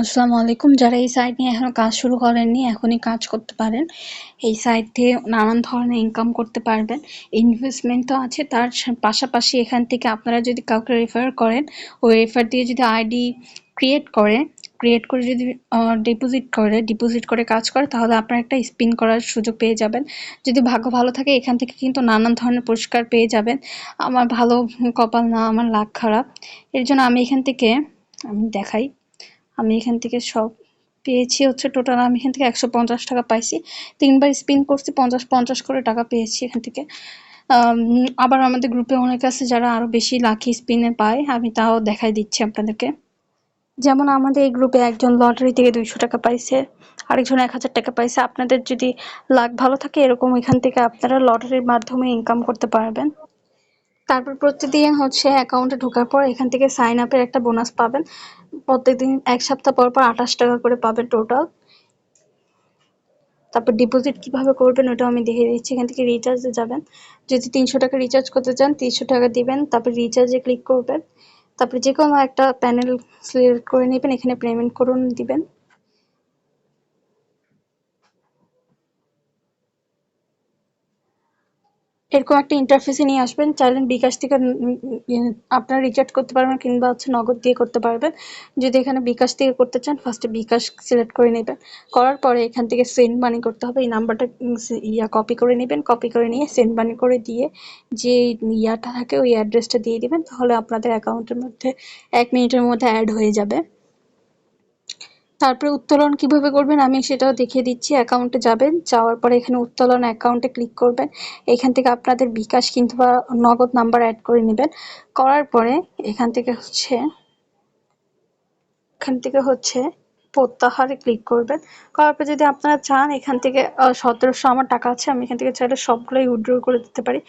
আসসালামু আলাইকুম যারা এই সাইট নিয়ে এখনও কাজ শুরু করেননি, এখনই কাজ করতে পারেন। এই সাইট দিয়ে নানান ধরনের ইনকাম করতে পারবেন। ইনভেস্টমেন্ট তো আছে, তার পাশাপাশি এখান থেকে আপনারা যদি কাউকে রেফার করেন, ওই রেফার দিয়ে যদি আইডি ক্রিয়েট করে ক্রিয়েট করে যদি ডিপোজিট করে ডিপোজিট করে কাজ করে, তাহলে আপনার একটা স্পিন করার সুযোগ পেয়ে যাবেন। যদি ভাগ্য ভালো থাকে, এখান থেকে কিন্তু নানান ধরনের পুরস্কার পেয়ে যাবেন। আমার ভালো কপাল না, আমার লাক খারাপ। এর জন্য আমি এখান থেকে, আমি দেখাই আমি এখান থেকে সব পেয়েছি। হচ্ছে টোটাল আমি এখান থেকে একশো পঞ্চাশ টাকা পাইছি। তিনবার স্পিন করছি, পঞ্চাশ পঞ্চাশ করে টাকা পেয়েছি এখান থেকে। আবার আমাদের গ্রুপে অনেক আছে যারা আরও বেশি লাকি স্পিনে পায়। আমি তাও দেখাই দিচ্ছি আপনাদেরকে। যেমন আমাদের এই গ্রুপে একজন লটারি থেকে দুইশো টাকা পাইছে, আরেকজন এক হাজার টাকা পাইছে। আপনাদের যদি লাক ভালো থাকে, এরকম এখান থেকে আপনারা লটারির মাধ্যমে ইনকাম করতে পারবেন। তারপর প্রতিদিন হচ্ছে অ্যাকাউন্টে ঢোকার পর এখান থেকে সাইন আপের একটা বোনাস পাবেন। প্রত্যেকদিন এক সপ্তাহ পর পর আঠাশ টাকা করে পাবেন টোটাল তারপর ডিপোজিট কীভাবে করবেন ওটাও আমি দেখিয়ে দিচ্ছি। এখান থেকে রিচার্জে যাবেন। যদি তিনশো টাকা রিচার্জ করতে চান, তিনশো টাকা দিবেন। তারপর রিচার্জে ক্লিক করবেন। তারপরে যে কোনো একটা প্যানেল সিলেক্ট করে নেবেন। এখানে পেমেন্ট করুন, দিবেন। এরকম একটা ইন্টারফেসে নিয়ে আসবেন চাইলেন বিকাশ থেকে আপনারা রিচার্জ করতে পারবেন কিংবা হচ্ছে নগদ দিয়ে করতে পারবেন। যদি এখানে বিকাশ থেকে করতে চান ফার্স্টে বিকাশ সিলেক্ট করে নেবেন। করার পরে এখান থেকে সেন্ড মানি করতে হবে। এই নাম্বারটা ইয়া কপি করে নেবেন। কপি করে নিয়ে সেন্ড মানি করে দিয়ে যে ইয়াটা থাকে, ওই অ্যাড্রেসটা দিয়ে দেবেন। তাহলে আপনাদের অ্যাকাউন্টের মধ্যে এক মিনিটের মধ্যে অ্যাড হয়ে যাবে। তারপরে উত্তোলন কীভাবে করবেন আমি সেটাও দেখিয়ে দিচ্ছি অ্যাকাউন্টে যাবেন, যাওয়ার পরে এখানে উত্তোলন অ্যাকাউন্টে ক্লিক করবেন, এখান থেকে আপনাদের বিকাশ কিংবা নগদ নাম্বার অ্যাড করে নেবেন, করার পরে এখান থেকে হচ্ছে, এখান থেকে হচ্ছে প্রত্যাহারে ক্লিক করবেন। করার পর যদি আপনারা চান, এখান থেকে সতেরোশো আমার টাকা আছে, আমি এখান থেকে চাইলে সবগুলোই উইথড্র করে দিতে পারি।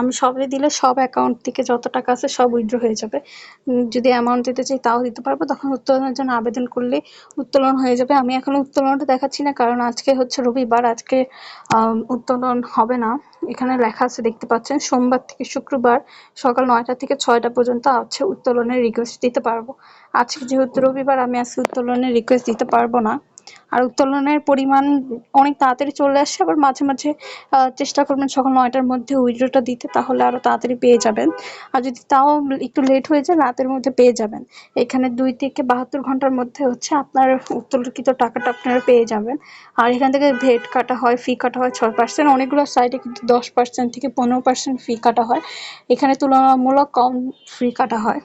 আমি সবই দিলে সব অ্যাকাউন্ট থেকে যত টাকা আছে সব উইথড্র হয়ে যাবে। যদি অ্যামাউন্ট দিতে চাই তাও দিতে পারব। তখন উত্তোলনের জন্য আবেদন করলে উত্তোলন হয়ে যাবে। আমি এখন উত্তোলনটা দেখাচ্ছি না, কারণ আজকে হচ্ছে রবিবার। আজকে উত্তোলন হবে না। এখানে লেখা আছে, দেখতে পাচ্ছেন, সোমবার থেকে শুক্রবার সকাল নয়টা থেকে ছয়টা পর্যন্ত আছে উত্তোলনের রিকোয়েস্ট দিতে পারব। আজকে যেহেতু রবিবার, আমি আজকে উত্তোলনের রিকোয়েস্ট দিতে পারব না। আর উত্তোলনের পরিমাণ অনেক তাড়াতাড়ি চলে আসে, আবার মাঝে মাঝে চেষ্টা করবেন সকাল নয়টার মধ্যে উইথড্রটা দিতে, তাহলে আরও তাড়াতাড়ি পেয়ে যাবেন। আর যদি তাও একটু লেট হয়ে যায়, রাতের মধ্যে পেয়ে যাবেন। এখানে দুই থেকে বাহাত্তর ঘণ্টার মধ্যে হচ্ছে আপনার উত্তোলিত টাকাটা আপনারা পেয়ে যাবেন। আর এখান থেকে ভেট কাটা হয় ফি কাটা হয় ছয় পার্সেন্ট অনেকগুলো সাইটে কিন্তু দশ পার্সেন্ট থেকে পনেরো পার্সেন্ট ফি কাটা হয়। এখানে তুলনামূলক কম ফি কাটা হয়।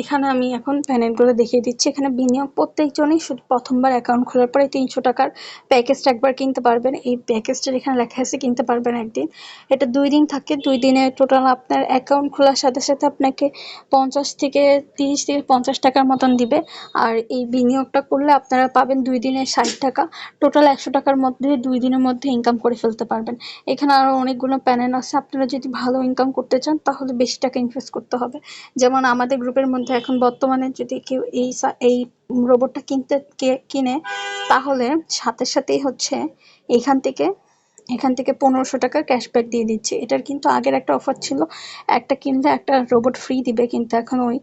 এখানে আমি এখন প্যানেলগুলো দেখিয়ে দিচ্ছি। এখানে বিনিয়োগ প্রত্যেকজনই শুধু প্রথমবার অ্যাকাউন্ট খোলার পরে তিনশো টাকার প্যাকেজটা একবার কিনতে পারবেন। এই প্যাকেজটার এখানে লেখা আছে কিনতে পারবেন একদিন। এটা দুই দিন থাকে, দুই দিনে টোটাল আপনার অ্যাকাউন্ট খোলার সাথে সাথে আপনাকে পঞ্চাশ থেকে তিরিশ থেকে পঞ্চাশ টাকার মতন দিবে। আর এই বিনিয়োগটা করলে আপনারা পাবেন দুই দিনে ষাট টাকা। টোটাল একশো টাকার মধ্যে দুই দিনের মধ্যে ইনকাম করে ফেলতে পারবেন। এখানে আরও অনেকগুলো প্যানেল আছে। আপনারা যদি ভালো ইনকাম করতে চান, তাহলে বেশি টাকা ইনভেস্ট করতে হবে। যেমন আমাদের গ্রুপের মধ্যে এখন বর্তমানে যদি কেউ এই এই রোবটটা কিনতে কিনে, তাহলে সাথে সাথেই হচ্ছে এখান থেকে এখান থেকে পনেরোশো টাকার ক্যাশব্যাক দিয়ে দিচ্ছে। এটার কিন্তু আগের একটা অফার ছিল। একটা কিনলে একটা রোবট ফ্রি দিবে, কিন্তু এখন ওই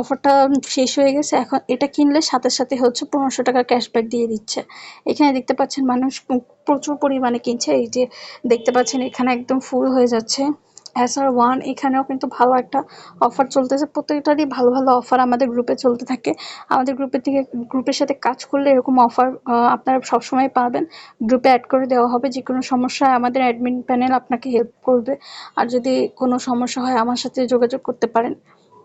অফারটা শেষ হয়ে গেছে। এখন এটা কিনলে সাথে সাথে হচ্ছে পনেরোশো টাকার ক্যাশব্যাক দিয়ে দিচ্ছে। এখানে দেখতে পাচ্ছেন মানুষ প্রচুর পরিমাণে কিনছে। এই যে দেখতে পাচ্ছেন এখানে একদম ফুল হয়ে যাচ্ছে। এসআর ওয়ান এখানেও কিন্তু ভালো একটা অফার চলতেছে। প্রত্যেকটারই ভালো ভালো অফার আমাদের গ্রুপে চলতে থাকে। আমাদের গ্রুপের থেকে গ্রুপের সাথে কাজ করলে এরকম অফার আপনারা সবসময় পাবেন। গ্রুপে অ্যাড করে দেওয়া হবে। যে কোনো সমস্যায় আমাদের অ্যাডমিন প্যানেল আপনাকে হেল্প করবে। আর যদি কোনো সমস্যা হয়, আমার সাথে যোগাযোগ করতে পারেন।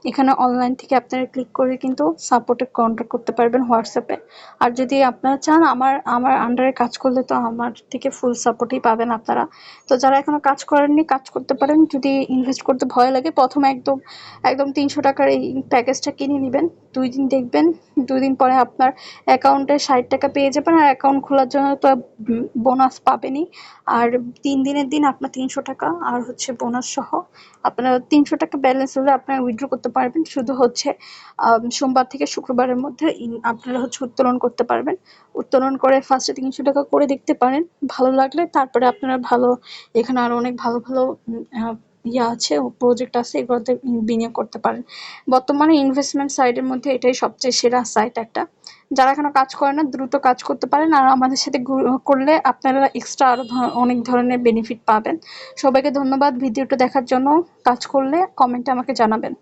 এখানে অনলাইন থেকে আপনারা ক্লিক করে কিন্তু সাপোর্টে কন্ট্যাক্ট করতে পারবেন হোয়াটসঅ্যাপে আর যদি আপনারা চান আমার আমার আন্ডারে কাজ করলে তো আমার থেকে ফুল সাপোর্টই পাবেন আপনারা। তো যারা এখনও কাজ করেননি, কাজ করতে পারেন। যদি ইনভেস্ট করতে ভয় লাগে, প্রথমে একদম একদম তিনশো টাকার এই প্যাকেজটা কিনে নেবেন। দুই দিন দেখবেন দুই দিন পরে আপনার অ্যাকাউন্টে ষাট টাকা পেয়ে যাবেন আর অ্যাকাউন্ট খোলার জন্য তো বোনাস পাবেনই। আর তিন দিনের দিন আপনার তিনশো টাকা আর হচ্ছে বোনাস সহ আপনার তিনশো টাকা ব্যালেন্স হলে আপনারা উইথড্র করতে পারবেন। শুধু হচ্ছে সোমবার থেকে শুক্রবারের মধ্যে আপনারা হচ্ছে উত্তোলন করতে পারবেন। উত্তোলন করে ফার্স্টে তিনশো টাকা করে দেখতে পারেন। ভালো লাগলে তারপরে আপনারা ভালো, এখানে আরও অনেক ভালো ভালো ইয়ে আছে প্রজেক্ট আছে, এগুলোতে বিনিয়োগ করতে পারেন। বর্তমানে ইনভেস্টমেন্ট সাইডের মধ্যে এটাই সবচেয়ে সেরা সাইট একটা। যারা এখনও কাজ করে না, দ্রুত কাজ করতে পারেন আর আমাদের সাথে করলে আপনারা এক্সট্রা আরও অনেক ধরনের বেনিফিট পাবেন। সবাইকে ধন্যবাদ ভিডিওটা দেখার জন্য। কাজ করলে কমেন্টে আমাকে জানাবেন।